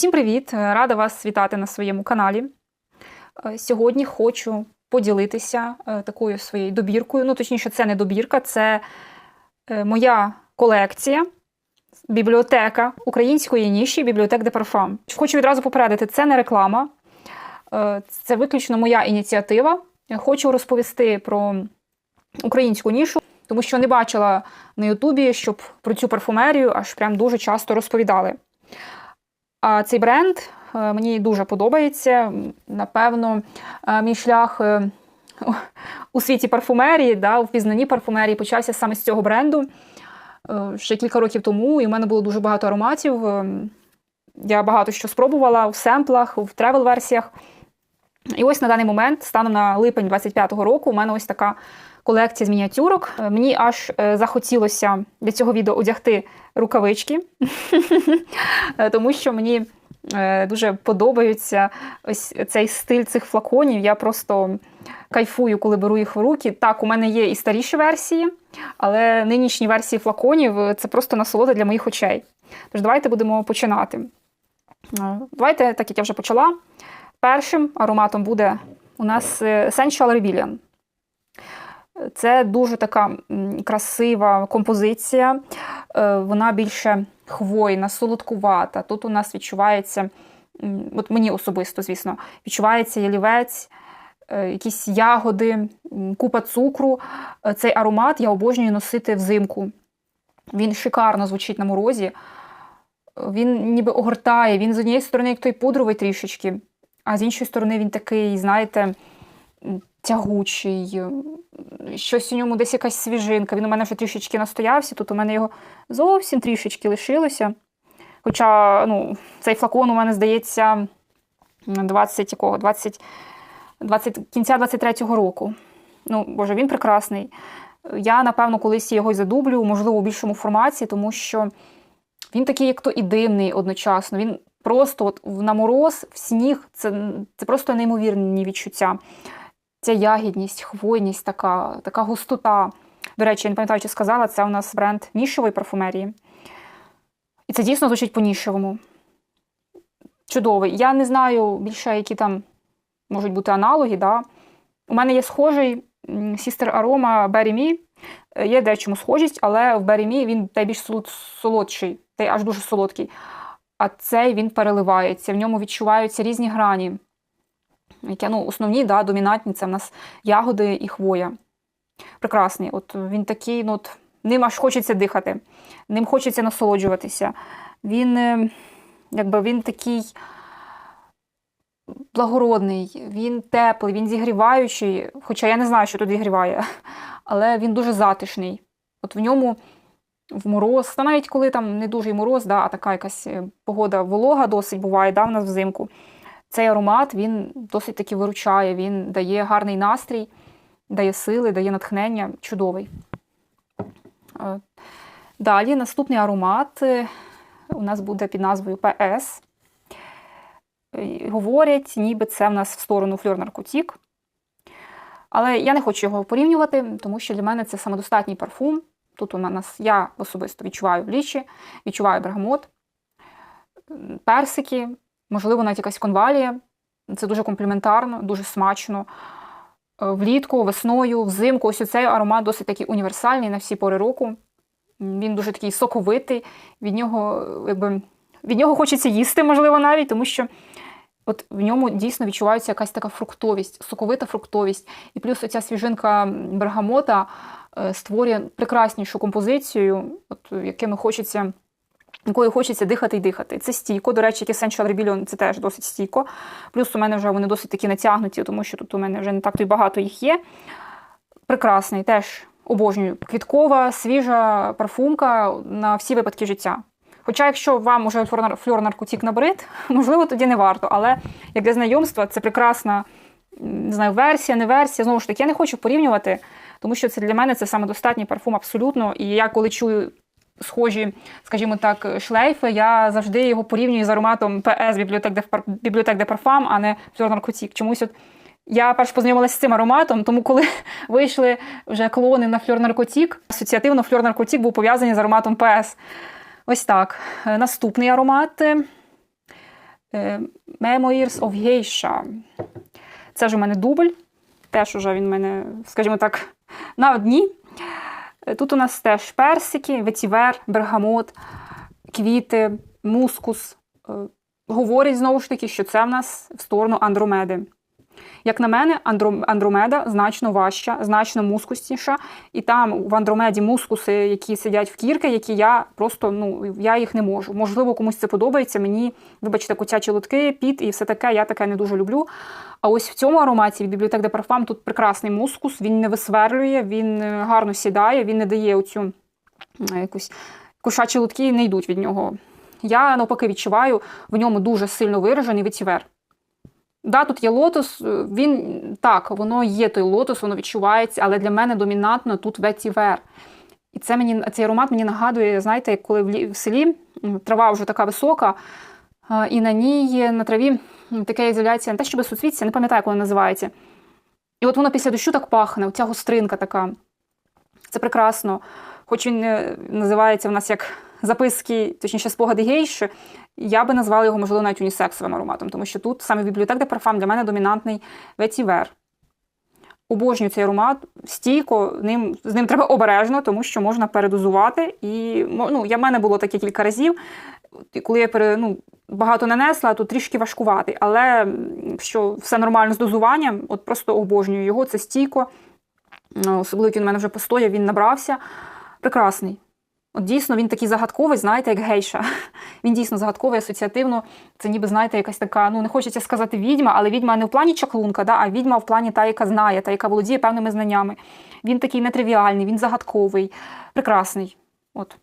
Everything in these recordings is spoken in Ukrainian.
Усім привіт! Рада вас вітати на своєму каналі. Е, Сьогодні хочу поділитися е, такою своєю добіркою. Ну, точніше, це не добірка, це е, моя колекція, бібліотека української ніші, бібліотек де парфам. Хочу відразу попередити, це не реклама, е, це виключно моя ініціатива. Хочу розповісти про українську нішу, тому що не бачила на Ютубі, щоб про цю парфумерію аж прям дуже часто розповідали. А цей бренд е, мені дуже подобається. Напевно, е, мій шлях е, у світі парфумерії, да, у впізнанні парфумерії почався саме з цього бренду ще кілька років тому, і в мене було дуже багато ароматів. Я багато що спробувала в семплах, в тревел-версіях. І ось на даний момент, станом на липень 25-го року, у мене ось така колекція з мініатюрок. Е, Мені аж е, захотілося для цього відео одягти рукавички, Е, тому що мені дуже подобається ось цей стиль цих флаконів. Я просто кайфую, коли беру їх в руки. Так, у мене є і старіші версії, але нинішні версії флаконів це просто насолода для моїх очей. Тож давайте будемо починати. Давайте, так як я вже почала. Першим ароматом буде у нас е, Essential Rebellion. Це дуже така красива композиція. Е, Вона більше хвойна, солодкувата. Тут у нас відчувається, от мені особисто, звісно, відчувається ялівець, е, якісь ягоди, купа цукру. Цей аромат я обожнюю носити взимку. Він шикарно звучить на морозі. Він ніби огортає, він з однієї сторони, як той пудровий трішечки, а з іншої сторони, він такий, знаєте, тягучий, щось у ньому десь якась свіжинка. Він у мене вже трішечки настоявся, тут у мене його зовсім трішечки лишилося. Хоча ну, цей флакон у мене, здається, 20 якого? 20, 20, кінця 23-го року. Ну, Боже, він прекрасний. Я, напевно, колись його й задублю, можливо, у більшому форматі, тому що він такий, як то і димний одночасно. Він просто от на мороз, в сніг це, це просто неймовірні відчуття. Ця ягідність, хвойність, така, така густота. До речі, я не пам'ятаю, чи сказала, це у нас бренд нішевої парфумерії. І це дійсно звучить по-нішевому. Чудовий. Я не знаю більше, які там можуть бути аналоги. Да? У мене є схожий Sister Aroma Berry. Е, Є дечому схожість, але в Me він найбільш солод- солодший, та аж дуже солодкий. А цей він переливається, в ньому відчуваються різні грані. Які, ну, основні, да, домінантні це в нас ягоди і хвоя. Прекрасний. От він такий, ну, от, ним аж хочеться дихати, ним хочеться насолоджуватися. Він, е, якби, він такий благородний, він теплий, він зігріваючий. Хоча я не знаю, що тут зігріває, але він дуже затишний. От в ньому в мороз, та навіть коли там не дуже мороз, да, а така якась е, погода волога досить буває, да, в нас взимку. Цей аромат він досить таки виручає, він дає гарний настрій, дає сили, дає натхнення. Чудовий. Е, Далі наступний аромат е, у нас буде під назвою. Е, Говорять, ніби це в нас в сторону фльор наркотік. Але я не хочу його порівнювати, тому що для мене це самодостатній парфум. Тут у нас я особисто відчуваю лічі, відчуваю бергамот, персики, можливо, навіть якась конвалія. Це дуже компліментарно, дуже смачно. Е, Влітку, весною, взимку. Ось цей аромат досить такий універсальний на всі пори року. Він дуже такий соковитий, від нього, е, якби, від нього хочеться їсти, можливо, навіть, тому що от в ньому дійсно відчувається якась така фруктовість, соковита фруктовість. І плюс оця свіжинка бергамота е, створює прекраснішу композицію, от, якими хочеться. Якою хочеться дихати і дихати. Це стійко. До речі, Essential Rebellion, це теж досить стійко. Плюс у мене вже вони досить такі натягнуті, тому що тут у мене вже не так то й багато їх є. Прекрасний, теж обожнюю. Квіткова, свіжа парфумка на всі випадки життя. Хоча, якщо вам уже фльор наркотик набрид, можливо, тоді не варто. Але як для знайомства, це прекрасна не знаю, версія, не версія. Знову ж таки, я не хочу порівнювати, тому що це для мене це самодостатній парфум абсолютно. І я коли чую схожі, скажімо так, шлейфи, я завжди його порівнюю з ароматом PS бібліотек де, бібліотек де парфам, а не фльор наркотик. Чомусь от я перш познайомилася з цим ароматом, тому коли вийшли вже клони на фльор наркотик, асоціативно фльор наркотик був пов'язаний з ароматом PS. Ось так. Е, Наступний аромат. е, е, Memoirs of Geisha. Це ж у мене дубль. Теж уже він у мене, скажімо так, на одні. Тут у нас теж персики, ветівер, бергамот, квіти, мускус. Говорять знову ж таки, що це в нас в сторону Андромеди. Як на мене, Андромеда значно важча, значно мускусніша. І там в Андромеді мускуси, які сидять в кірки, які я просто ну я їх не можу. Можливо, комусь це подобається. Мені, вибачте, котячі лотки, піт і все таке. Я таке не дуже люблю. А ось в цьому ароматі від бібліотек де парфам тут прекрасний мускус. Він не висверлює, він е, гарно сідає, він не дає оцю якусь кошачі лотки не йдуть від нього. Я навпаки відчуваю в ньому дуже сильно виражений ветівер. Да, тут є лотос, е, він так, воно є той лотос, воно відчувається, але для мене домінантно тут ветівер. І це мені цей аромат мені нагадує, знаєте, коли в, селі трава вже така висока, і на ній на траві таке з'являється не те, щоб суцвіття, не пам'ятаю, як воно називається. І от воно після дощу так пахне, оця гостринка така. Це прекрасно. Хоч він е, називається в нас як записки, точніше, спогади гейші, я би назвала його, можливо, навіть унісексовим ароматом, тому що тут саме бібліотек де парфам для мене домінантний ветівер. Обожнюю цей аромат, стійко, ним, з ним треба обережно, тому що можна передозувати. І ну, я в мене було таке кілька разів. Коли я пере, ну, багато нанесла, то трішки важкуватий. Але якщо все нормально з дозуванням, от просто обожнюю його, це стійко. Ну, Особливо він в мене вже постояв, він набрався. Прекрасний. От дійсно він такий загадковий, знаєте, як гейша. Він дійсно загадковий, асоціативно. Це ніби, знаєте, якась така, ну не хочеться сказати відьма, але відьма не в плані чаклунка, да, а відьма в плані та, яка знає, та, яка володіє певними знаннями. Він такий нетривіальний, він загадковий, прекрасний. От,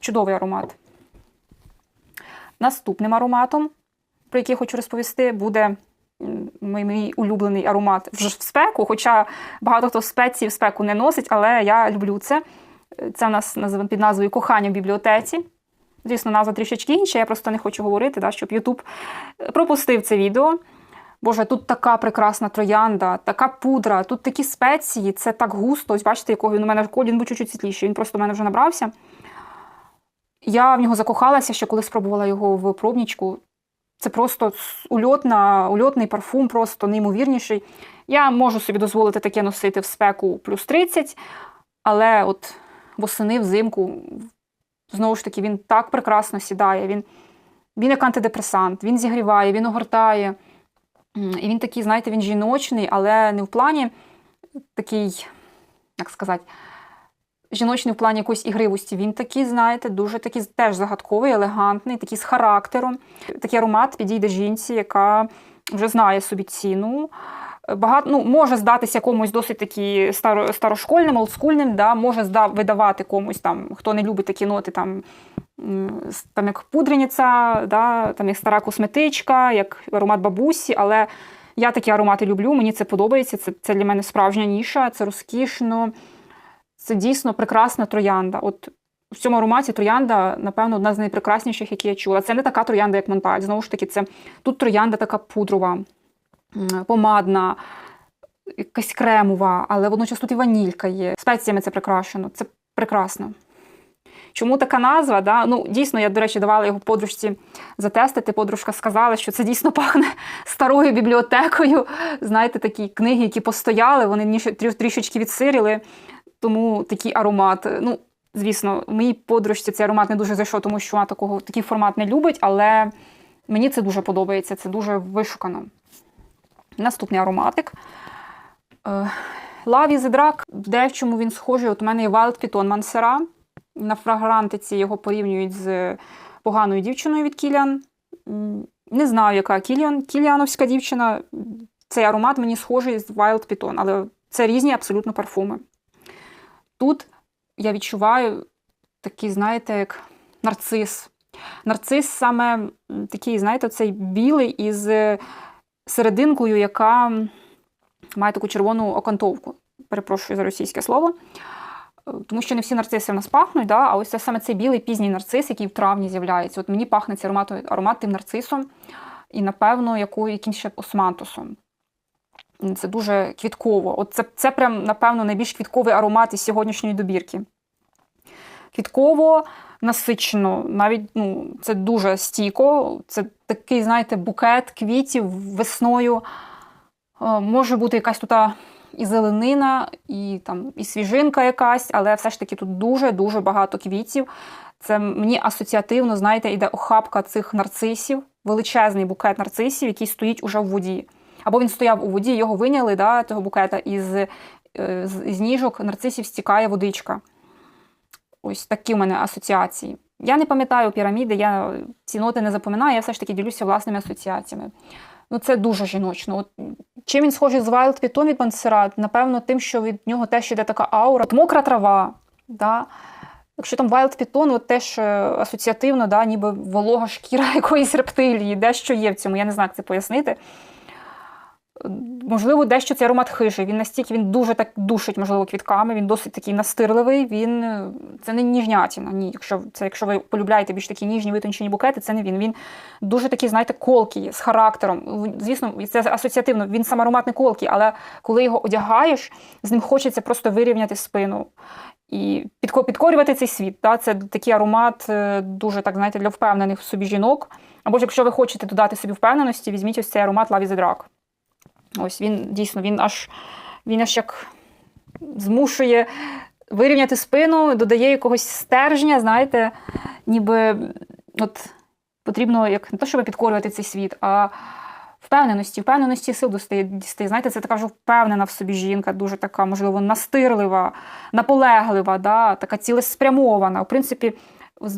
чудовий аромат. Наступним ароматом, про який я хочу розповісти, буде мій, мій улюблений аромат вже в спеку, хоча багато хто спеції в спеку не носить, але я люблю це. Це в нас під назвою Кохання в бібліотеці. Звісно, назва трішечки інша, я просто не хочу говорити, да, щоб Ютуб пропустив це відео. Боже, тут така прекрасна троянда, така пудра, тут такі спеції, це так густо. Ось бачите, якого він у мене він був чуть-чуть світліший, він просто у мене вже набрався. Я в нього закохалася, ще коли спробувала його в пробнічку. Це просто ульотна, ульотний парфум, просто неймовірніший. Я можу собі дозволити таке носити в спеку плюс 30, але от восени, взимку, знову ж таки, він так прекрасно сідає. Він, він як антидепресант, він зігріває, він огортає. І він такий, знаєте, він жіночний, але не в плані такий, як сказати, жіночний в плані якоїсь ігривості. Він такий, знаєте, дуже такий теж загадковий, елегантний, такий з характером. Такий аромат підійде жінці, яка вже знає собі ціну. Багато, ну, може здатися комусь досить такі старо, старошкольним, олдскульним, да, може зда, видавати комусь, там, хто не любить такі ноти, там, там як пудрениця, да, там як стара косметичка, як аромат бабусі, але я такі аромати люблю, мені це подобається, це, це для мене справжня ніша, це розкішно, це дійсно прекрасна троянда. От в цьому ароматі троянда, напевно, одна з найпрекрасніших, які я чула. Це не така троянда, як Монталь. Знову ж таки, це тут троянда така пудрова, помадна, якась кремова, але водночас тут і ванілька є. Спеціями це прикрашено. Це прекрасно. Чому така назва? Да? Ну, дійсно, я, до речі, давала його подружці затестити. Подружка сказала, що це дійсно пахне старою бібліотекою. Знаєте, такі книги, які постояли, вони трішечки відсиріли, тому такий аромат. Ну, звісно, моїй подружці цей аромат не дуже зайшов, тому що вона такого, такий формат не любить, але мені це дуже подобається, це дуже вишукано. Наступний ароматик. Е, Love is. В дечому він схожий. От у мене є Wild Piton Мансера. На фрагрантиці його порівнюють з поганою дівчиною від Кіліан. Не знаю, яка Кіліан. Кіліановська дівчина. Цей аромат мені схожий з Wild Piton, але це різні абсолютно парфуми. Тут я відчуваю такий, знаєте, як нарцис. Нарцис саме такий, знаєте, цей білий із е, серединкою, яка має таку червону окантовку. Перепрошую за російське слово. Е, Тому що не всі нарциси в нас пахнуть, да? а ось це саме цей білий пізній нарцис, який в травні з'являється. От мені пахне цей аромат, аромат тим нарцисом і, напевно, якимось ще османтусом. Це дуже квітково. От це, це прям, напевно, найбільш квітковий аромат із сьогоднішньої добірки. Квітково, насичено, навіть ну, це дуже стійко, це такий, знаєте, букет квітів весною. Е, Може бути якась тут і зеленина, і там і свіжинка якась, але все ж таки тут дуже-дуже багато квітів. Це мені асоціативно, знаєте, йде охапка цих нарцисів, величезний букет нарцисів, який стоїть уже в воді. Або він стояв у воді, його виняли, да, того букета, і з, е, з, з ніжок нарцисів стікає водичка. Ось такі в мене асоціації. Я не пам'ятаю піраміди, я ці ноти не запам'ятаю, я все ж таки ділюся власними асоціаціями. Ну, це дуже жіночно. От, чим він схожий з Wild Piton від Montserrat? Напевно, тим, що від нього теж йде така аура. От мокра трава. Да? Якщо там Wild Piton, от теж е, асоціативно, да, ніби волога шкіра якоїсь рептилії, дещо є в цьому, я не знаю, як це пояснити. Можливо, дещо це аромат хижий. Він настільки він дуже так душить, можливо, квітками, він досить такий настирливий, він е, це не ніжнятіна. Ні, якщо це, якщо ви полюбляєте більш такі ніжні витончені букети, це не він. Він дуже такий, знаєте, колкий, з характером. Звісно, це асоціативно, він сам аромат не колкий, але коли його одягаєш, з ним хочеться просто вирівняти спину. І підкорювати цей світ. Та? Це такий аромат е, дуже так, знаєте, для впевнених в собі жінок. Або ж якщо ви хочете додати собі впевненості, візьміть ось цей аромат a Drag. Ось він дійсно він аж він аж як змушує вирівняти спину, додає якогось стержня, знаєте, ніби от потрібно як не то, щоб підкорювати цей світ, а впевненості, впевненості сил достає. дістає. Знаєте, це така вже впевнена в собі жінка, дуже така, можливо, настирлива, наполеглива, да, така цілеспрямована. В принципі,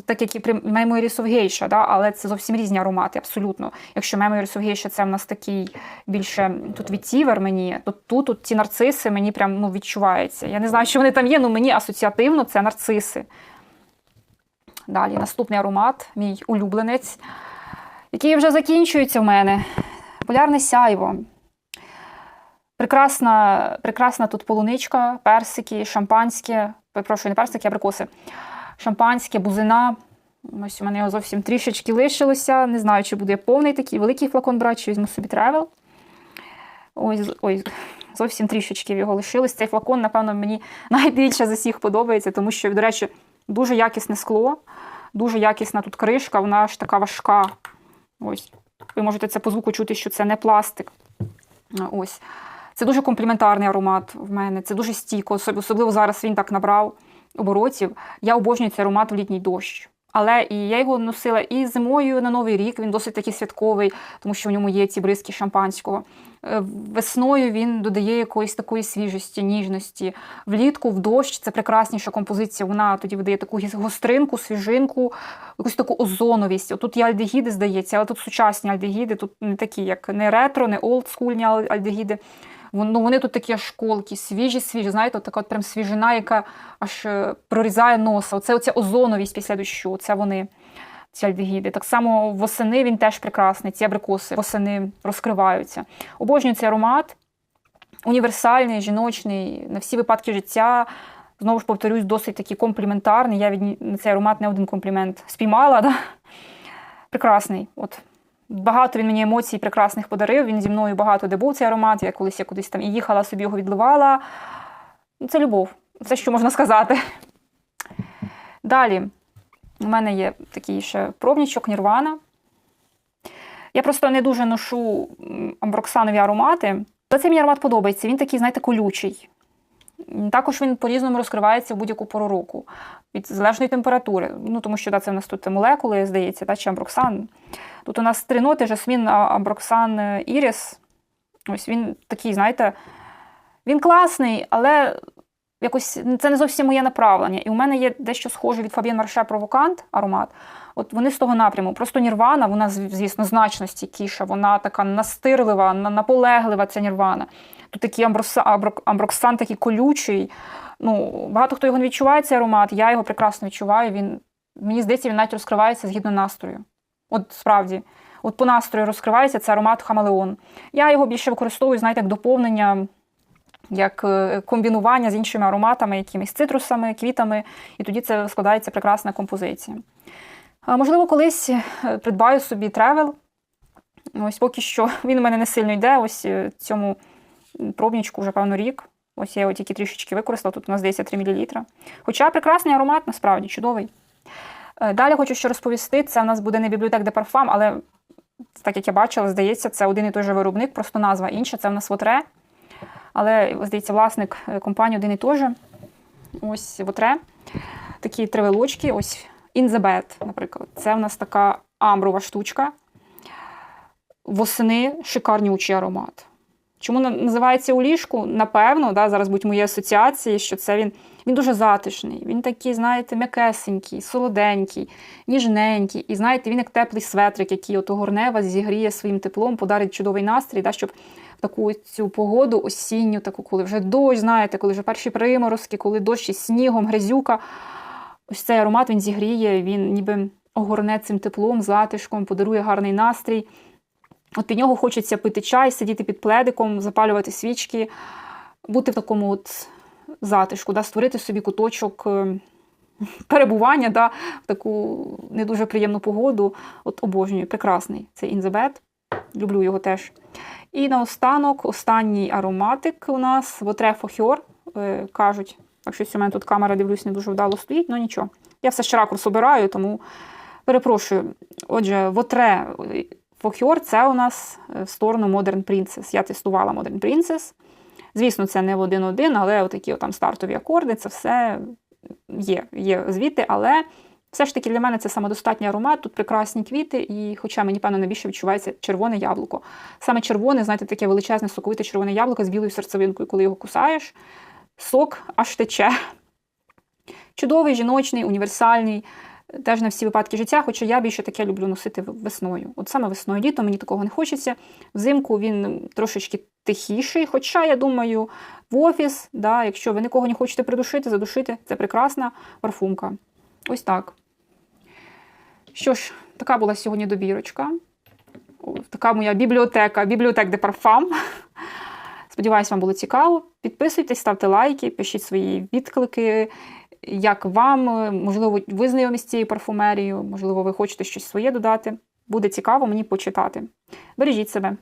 так як і при of Geisha, да, але це зовсім різні аромати, абсолютно. Якщо of Geisha це в нас такий більше тут відтівер мені, то тут, тут ці нарциси мені прям ну, відчуваються. Я не знаю, що вони там є, але мені асоціативно це нарциси. Далі, наступний аромат, мій улюбленець, який вже закінчується в мене. Полярне сяйво. Прекрасна прекрасна тут полуничка, персики, шампанське, перепрошую, не персики, а абрикоси. Шампанське, бузина. Ось у мене його зовсім трішечки лишилося. Не знаю, чи буде повний такий великий флакон брати, чи візьму собі тревел. Ось, ось, зовсім трішечки його лишилось. Цей флакон, напевно, мені найбільше з усіх подобається, тому що, до речі, дуже якісне скло, дуже якісна тут кришка, вона ж така важка. Ось. Ви можете це по звуку чути, що це не пластик. Ось. Це дуже компліментарний аромат в мене, це дуже стійко, особливо зараз він так набрав оборотів. Я обожнюю цей аромат в літній дощ. Але і я його носила і зимою на Новий рік, він досить такий святковий, тому що в ньому є ці бризки шампанського. Е, весною він додає якоїсь такої свіжості, ніжності. Влітку, в дощ це прекрасніша композиція. Вона тоді видає таку гостринку, свіжинку, якусь таку озоновість. Тут є альдегіди, здається, але тут сучасні альдегіди, тут не такі, як не ретро, не олдскульні альдегіди. Ну, Вони тут такі аж колкі, свіжі, свіжі. Знаєте, от така от прям свіжина, яка аж е, прорізає носа. Оце оця озоновість після дощу. Це вони, ці альдегіди. Так само восени він теж прекрасний. Ці абрикоси восени розкриваються. Обожнюю цей аромат. Універсальний, жіночний, на всі випадки життя. Знову ж повторюсь, досить такий компліментарний. Я від на цей аромат не один комплімент спіймала. Да? Прекрасний. От Багато він мені емоцій прекрасних подарив. Він зі мною багато де був цей аромат. Я колись я кудись там і їхала, собі його відливала. Ну, це любов, все, що можна сказати. Далі, у мене є такий ще пробнічок Нірвана. Я просто не дуже ношу амброксанові аромати. Але цей мені аромат подобається. Він такий, знаєте, колючий. Також він по-різному розкривається в будь-яку пору року від залежної температури. Ну, Тому що да, це в нас тут молекули, здається, да, чи амброксан. Тут у нас три ноти, жасмін, амброксан, іріс. Ось він такий, знаєте, він класний, але якось це не зовсім моє направлення. І у мене є дещо схоже від Фабien Марше Провокант аромат. От вони з того напряму. Просто Нірвана, вона, звісно, значно стійкіша, вона така настирлива, наполеглива ця Нірвана. Тут такий амброксан такий колючий. Ну, Багато хто його не відчуває, цей аромат. Я його прекрасно відчуваю. Він, Мені здається, він навіть розкривається згідно настрою. От справді, от по настрою розкривається це аромат Хамелеон. Я його більше використовую, знаєте, як доповнення, як е, комбінування з іншими ароматами, якимись цитрусами, квітами, і тоді це складається прекрасна композиція. Можливо, колись е, придбаю собі тревел. Ось поки що він у мене не сильно йде. Ось е, цьому пробнічку вже, певно, рік. Ось я його тільки трішечки використала, тут у нас здається 3 мл. Хоча прекрасний аромат, насправді, чудовий. Далі хочу ще розповісти: це у нас буде не бібліотек де парфам, але так як я бачила, здається, це один і той же виробник, просто назва інша. Це в нас Вотре. Але, здається, власник е, компанії один і той же. Ось Вотре. Такі три вилочки. Ось In наприклад. Це в нас така амброва штучка. Восени шикарнючий аромат. Чому називається у ліжку? Напевно, да, зараз будуть мої асоціації, що це він, він дуже затишний, він такий, знаєте, м'якесенький, солоденький, ніжненький. І знаєте, він як теплий светрик, який от огорне вас, зігріє своїм теплом, подарить чудовий настрій, да, щоб в таку цю погоду осінню, таку, коли вже дощ, знаєте, коли вже перші приморозки, коли дощ із снігом, грязюка. Ось цей аромат він зігріє, він ніби огорне цим теплом, затишком, подарує гарний настрій. От під нього хочеться пити чай, сидіти під пледиком, запалювати свічки, бути в такому от затишку, да, створити собі куточок е, перебування да, в таку не дуже приємну погоду. От обожнюю, прекрасний цей Bed. Люблю його теж. І наостанок, останній ароматик у нас Вотре Фохьор. Е, кажуть, так щось у мене тут камера, дивлюсь, не дуже вдало стоїть, ну нічого. Я все ще ракурс обираю, тому перепрошую. Отже, Вотре Фохьор це у нас е, в сторону Modern Princess. Я тестувала Modern Princess. Звісно, це не в один-один, але отакі там стартові акорди, це все є, є звідти, але все ж таки для мене це самодостатній аромат, тут прекрасні квіти, і хоча мені, певно, найбільше відчувається червоне яблуко. Саме червоне, знаєте, таке величезне соковите червоне яблуко з білою серцевинкою, коли його кусаєш, сок аж тече. Чудовий, жіночний, універсальний, теж на всі випадки життя, хоча я більше таке люблю носити весною. От саме весною літом мені такого не хочеться. Взимку він трошечки тихіший. Хоча, я думаю, в офіс, да, якщо ви нікого не хочете придушити, задушити, це прекрасна парфумка. Ось так. Що ж, така була сьогодні добірочка. Така моя бібліотека, бібліотек де парфам. Сподіваюсь, вам було цікаво. Підписуйтесь, ставте лайки, пишіть свої відклики. Як вам, можливо, ви знайомі з цією парфумерією, можливо, ви хочете щось своє додати. Буде цікаво мені почитати. Бережіть себе.